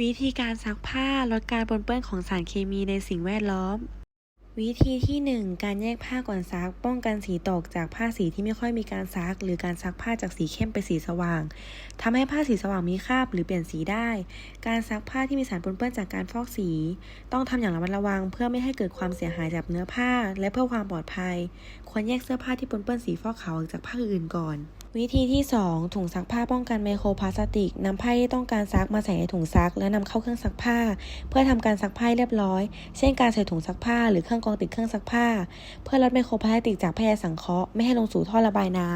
วิธีการซักผ้าลดการปนเปื้อนของสารเคมีในสิ่งแวดล้อม วิธีที่ 1 การแยกผ้าก่อนซัก ป้องกันสีตกจากผ้าสีที่ไม่ค่อยมีการซัก หรือการซักผ้าจากสีเข้มไปสีสว่างทำให้ผ้าสีสว่างมีคราบหรือเปลี่ยนสีได้ การซักผ้าที่มีสารปนเปื้อนจากการฟอกสี ต้องทำอย่างระมัดระวัง เพื่อไม่ให้เกิดความเสียหายจากเนื้อผ้า และเพื่อความปลอดภัย ควรแยกเสื้อผ้าที่ปนเปื้อนสีฟอกขาวออกจากผ้าอื่นก่อน วิธีที่ 2 ถุงซักผ้าป้องกันไมโครพลาสติกนำผ้าที่ต้องการซักมาใส่ในถุงซัก และนำเข้าเครื่องซักผ้า เพื่อทำการซักผ้าเรียบร้อย เช่นการใส่ถุงซักผ้าหรือเครื่องกรองติดเครื่องซักผ้า เพื่อลดไมโครพลาสติกจากผ้าใยสังเคราะห์ไม่ให้ลงสู่ท่อระบายน้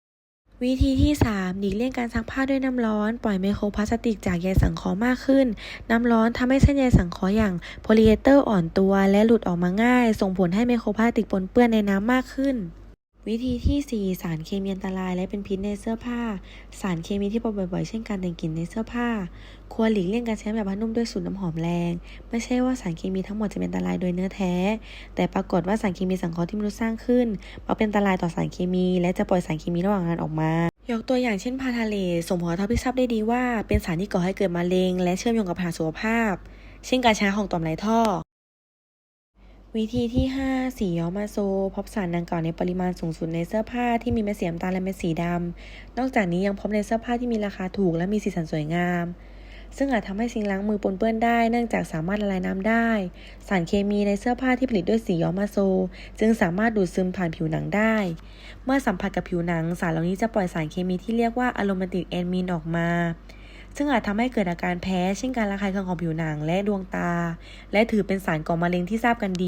ำวิธีที่ 3 หลีกเลี่ยงการซักผ้าด้วยน้ำร้อน ปล่อยไมโครพลาสติกจากใยสังเคราะห์มากขึ้น น้ำร้อนทำให้เส้นใยสังเคราะห์อย่างโพลีเอเตอร์อ่อนตัว และหลุดออกมาง่าย ส่งผลให้ไมโครพลาสติกปนเปื้อนในน้ำมากขึ้น วิธีที่ 4 สารเคมีอันตรายและเป็นพิษในเสื้อผ้า สารเคมีที่พบบ่อยๆ เช่นการแต่งกลิ่นในเสื้อผ้า ควรหลีกเลี่ยงการใช้แบบผ้านุ่มด้วยสูตรน้ำหอมแรง ไม่ใช่ว่าสารเคมีทั้งหมดจะเป็นอันตรายโดยเนื้อแท้ แต่ปรากฏว่าสารเคมีสังเคราะห์ที่มนุษย์สร้างขึ้นมักเป็นอันตรายต่อสารเคมี และจะปล่อยสารเคมีระหว่างงานออกมายกตัวอย่างเช่นพาทาเลสส่งผลกระทบที่ทราบได้ดีว่า เป็นสารที่ก่อให้เกิดมะเร็ง และเชื่อมโยงกับปัญหาสุขภาพ เช่นการใช้ของต่อมไรท่อ วิธีที่ 5 สีย้อมมาโซ พบสารดังกล่าวในปริมาณสูงสุดในเสื้อผ้าที่มีเม็ดสีน้ำตาลและเม็ดสีดำ นอกจากนี้ยังพบในเสื้อผ้าที่มีราคาถูกและมีสีสันสวยงาม ซึ่งอาจทำให้สิ่งล้างมือปนเปื้อนได้ เนื่องจากสามารถละลายน้ำได้ สารเคมีในเสื้อผ้าที่ผลิตด้วยสีย้อมมาโซ จึงสามารถดูดซึมผ่านผิวหนังได้ เมื่อสัมผัสกับผิวหนัง สารเหล่านี้จะปล่อยสารเคมีที่เรียกว่าอะโรมาติกแอนมีนออกมาซึ่งอาจทำให้เกิดอาการแพ้ เช่นการระคายเคืองของผิวหนังและดวงตา และถือเป็นสารก่อมะเร็งที่ทราบกันดี